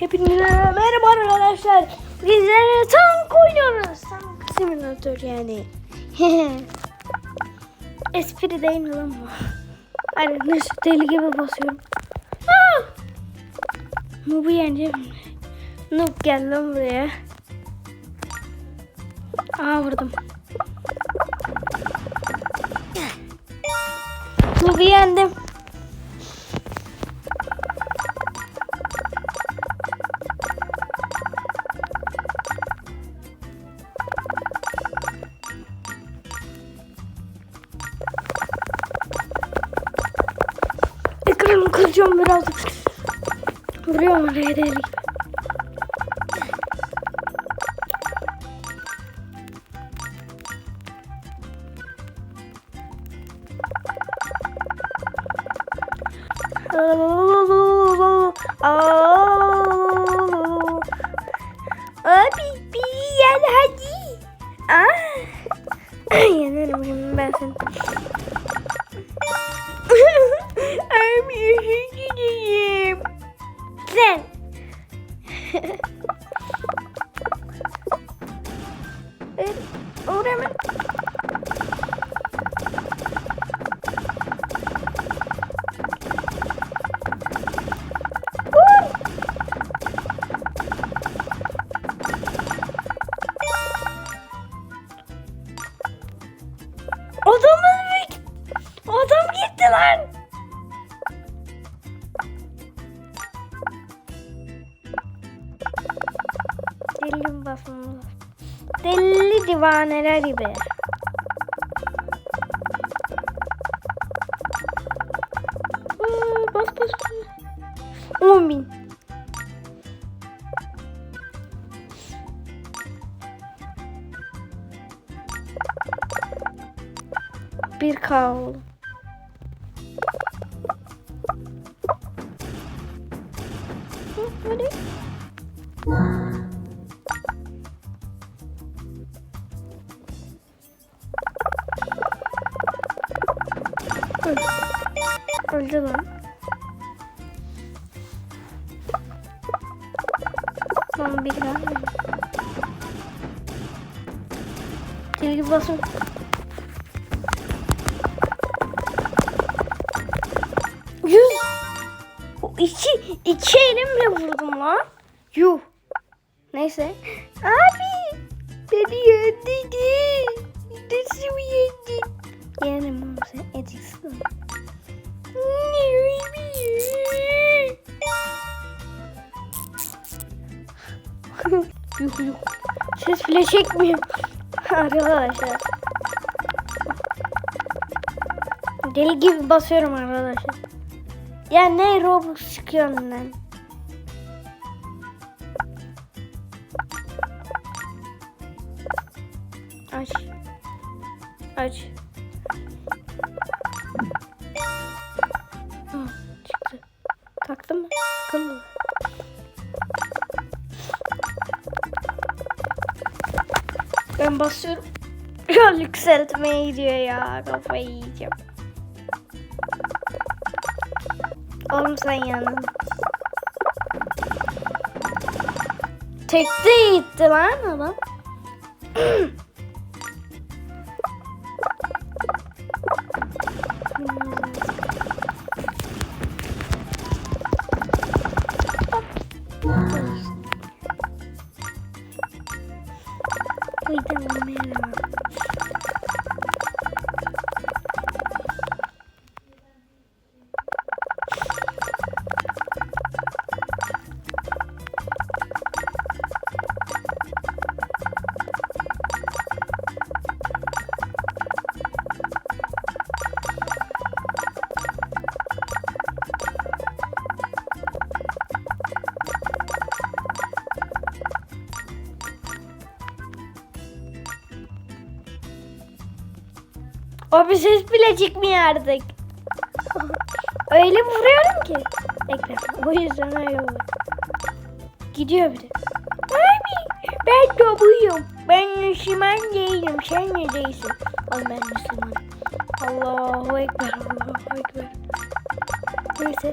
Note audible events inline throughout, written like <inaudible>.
Hepinize merhaba arkadaşlar. Bizlere tank oynuyoruz. Tank simülatör yani. <laughs> Espri değil mi lan bu? Neyse deli gibi basıyorum. Aa! Noob'u yeneceğim. Noob gel lan buraya. Aa vurdum. Noob'u yendim. Kıracağım birazcık. Vuruyorum oraya deli gibi. Abi bir gel hadi. Aa. Yenerim şimdi ben seni. Divaneler gibi. Bas bas bas. 10 bin. Bir K Lan bir daha. Tilgi basın. Yüz. O iki, iki elimle vurdum lan. Yuh. Neyse. Abi. Beni yendiydi. Yuh yuh. Ses bile çekmiyor. <laughs> Arkadaşlar. Deli gibi basıyorum arkadaşlar. Ya ne Robux çıkıyor lan? Aç. Aç. Aa, çıktı. Taktın mı? Takıldı. Ben basıyorum. Ya yükseltmeye gidiyor ya. Kafayı yiyeceğim. Oğlum sen yanın. Tekte gitti lan adam. <clears throat> O bir ses bile çıkmıyor artık. Öyle vuruyorum ki. Ekran. O yüzden öyle oluyor. Gidiyor bir de. Abi ben dobuyum. Ben Müslüman değilim. Sen ne değilsin? Oğlum ben Müslüman. Allahu Ekber. Allahu Ekber. Neyse.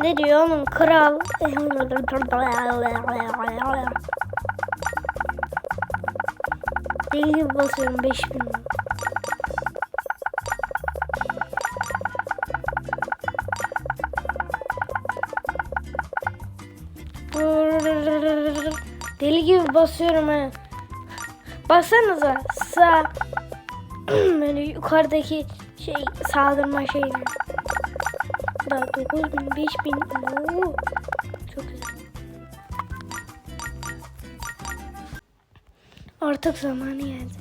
Ne diyor oğlum kral? <laughs> Deli gibi basıyorum 5000. Deli gibi basıyorum ha. Baksanıza sağ <clears throat> böyle yukarıdaki şey saldırma şeyi. Da 9000 5000 Oo, Artık zamanı geldi.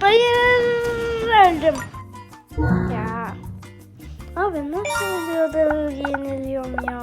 Hayır öldüm. Ya. Abi nasıl oluyor da yeniliyorum ya?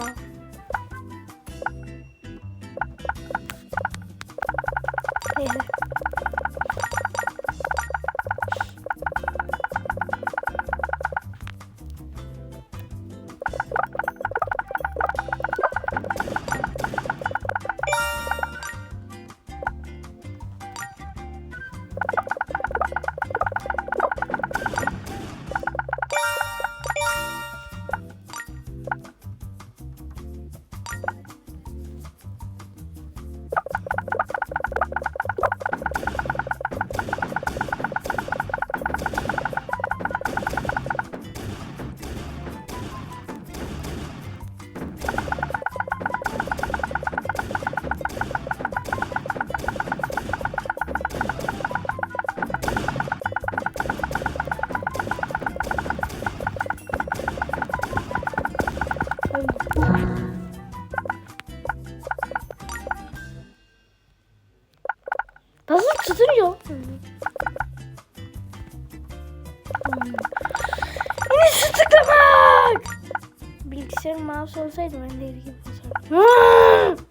Mouse olsaydı ben de ilgi basardım.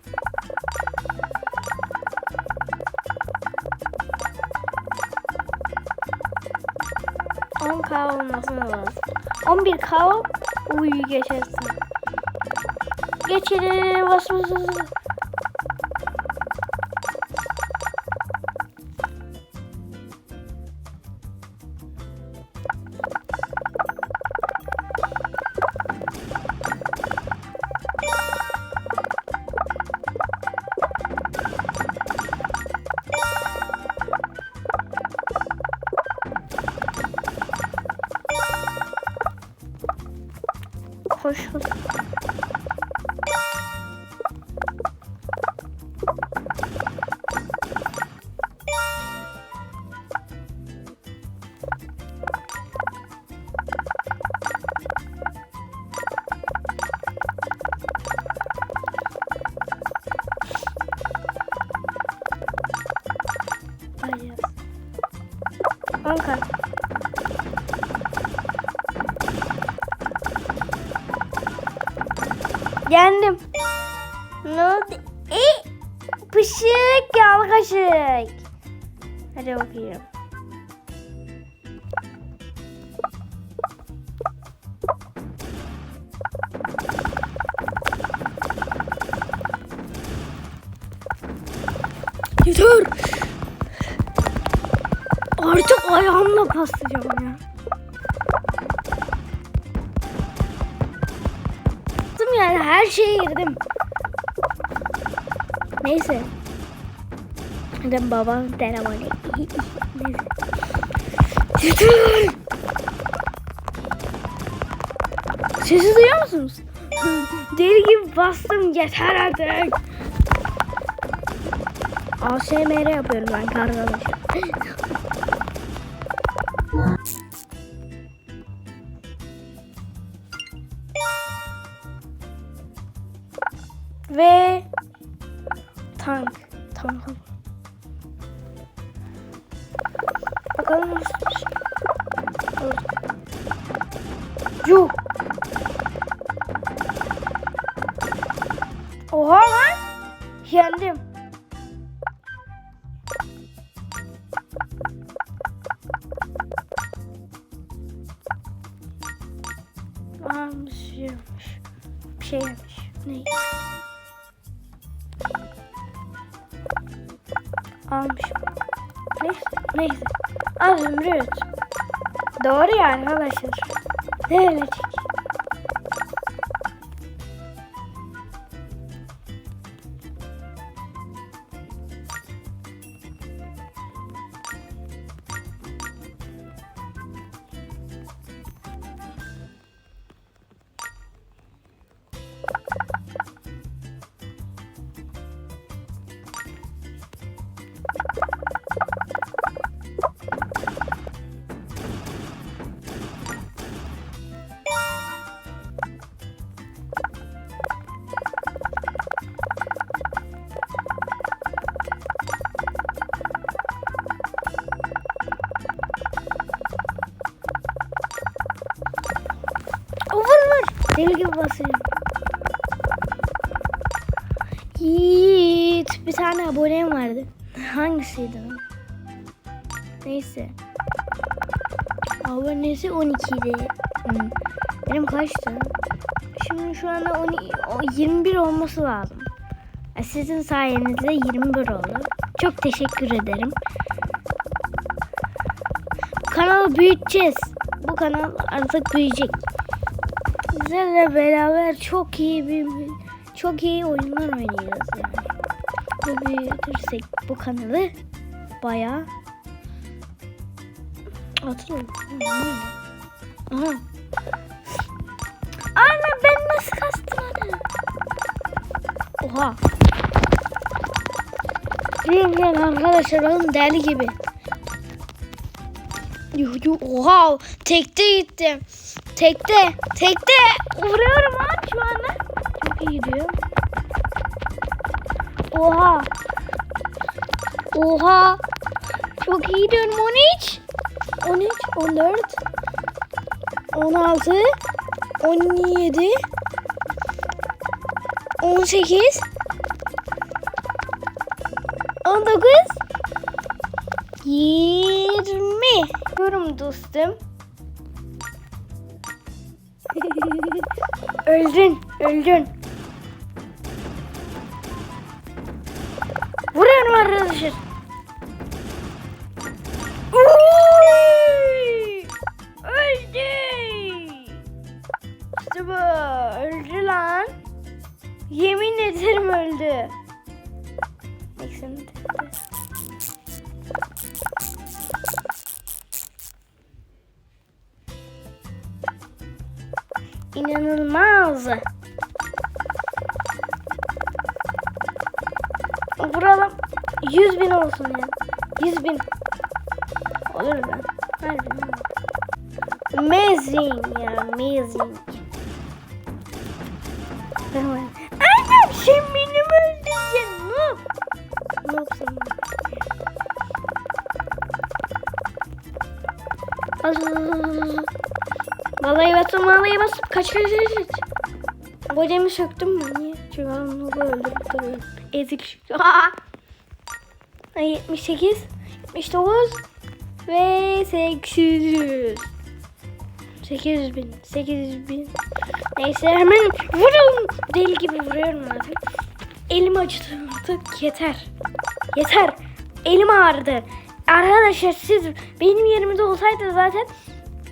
10k olması lazım. 11k uyu geçersin. Geçelim. Bas bas bas. Bas. Koş Yendim. Ne oldu? E, pışık yağlı kaşık. Hadi bakayım. Yeter. Artık ayağımla paslayacağım ya. Her şeye girdim. Neyse. Hadi babam telefonu. Neyse. Yeter. Sesi duyuyor musunuz? Deli gibi bastım yeter artık. ASMR yapıyorum ben arkadaşlar. Ve tank. Tank. Bakalım nasıl bir şey. Yuh. Oha lan. Yendim. Bir şey. Bir şey yapmış. Ne? Almışım. Neyse. Neyse. Az zümrüt. Doğru ya arkadaşlar. Ne ölecek? Deli gibi basıyorum. Yiğit. Bir tane abonem vardı. Hangisiydi? Neyse. Abonesi 12'ydi. Hmm. Benim kaçtı? Şimdi şu anda 12, o 21 olması lazım. E, Sizin sayenizde 21 oldu. Çok teşekkür ederim. Kanalı büyüteceğiz. Bu kanal artık büyüyecek. Sizlerle beraber çok iyi bir çok iyi oyunlar oynayacağız yani. Bu büyütürsek bu kanalı bayağı Atılır. Aha. Anne ben nasıl kastım onu? Oha. Yürüyorum arkadaşlar oğlum deli gibi. Yuh yuh oha tekte gittim. Tekte tekte vuruyorum ha şu anda. Çok iyi gidiyor. Oha. Oha. Çok iyi gidiyorum 13. 13, 14, 16, 17, 18, 19, 20. Yorum dostum. Öldün, öldün. Vuruyorum arkadaşlar. İnanılmaz. Vuralım. 100 bin olsun ya. 100 bin. Olur mu? Olur. Amazing ya amazing. Tamam. Annem sen beni öldüreceksin? Noob. Az az az. Vallahi basın vallahi basın. Kaç kaç kaç kaç. Bacağımı söktüm mü? Niye? Çünkü Noob'u öldürüp duruyorum. Ezik. <laughs> Ay, 78 79 ve 800 800 bin 800 bin neyse hemen vurun deli gibi vuruyorum artık elim acıdı artık yeter yeter elim ağrıdı arkadaşlar siz benim yerimde olsaydı zaten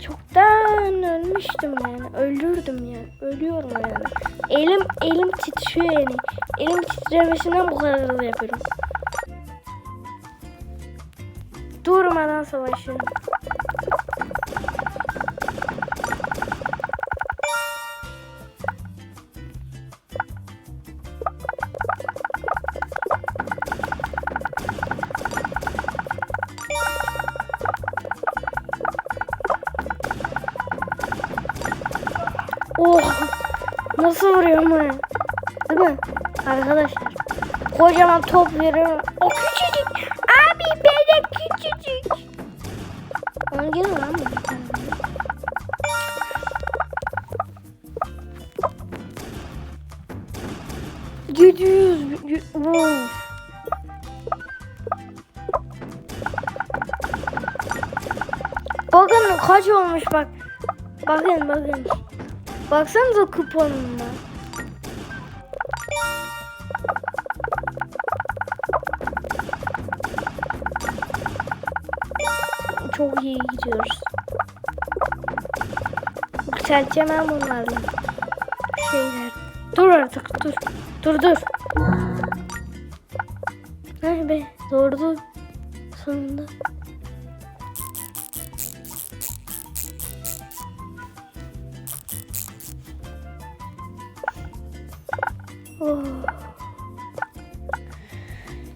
çoktan ölmüştüm yani. Öldürdüm yani ölüyorum yani. Elim elim titriyor yani. Elim titremesinden bu kadar hızlı yapıyorum. Durmadan savaşıyorum. Nasıl vuruyorum ben? Değil mi? Arkadaşlar. Kocaman top veriyorum. O küçücük. Abi beni küçücük. Onun gene lan bu tane. Gidiyoruz. Of. Bakın kaç olmuş bak. Bakın bakın. Baksanıza kuponuma. Çok iyi gidiyoruz. Yükselteceğim ben bunlarla. Şeyler. Dur artık dur. Dur dur. Heh be doğru sonunda. Oh.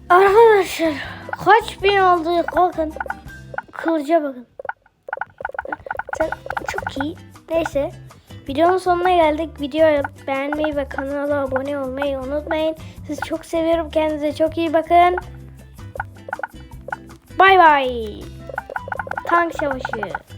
Arkadaşlar kaç bin oldu bakın. Kılıca bakın. Çok iyi. Neyse. Videonun sonuna geldik. Videoyu beğenmeyi ve kanala abone olmayı unutmayın. Sizi çok seviyorum. Kendinize çok iyi bakın. Bay bay. Tank savaşı.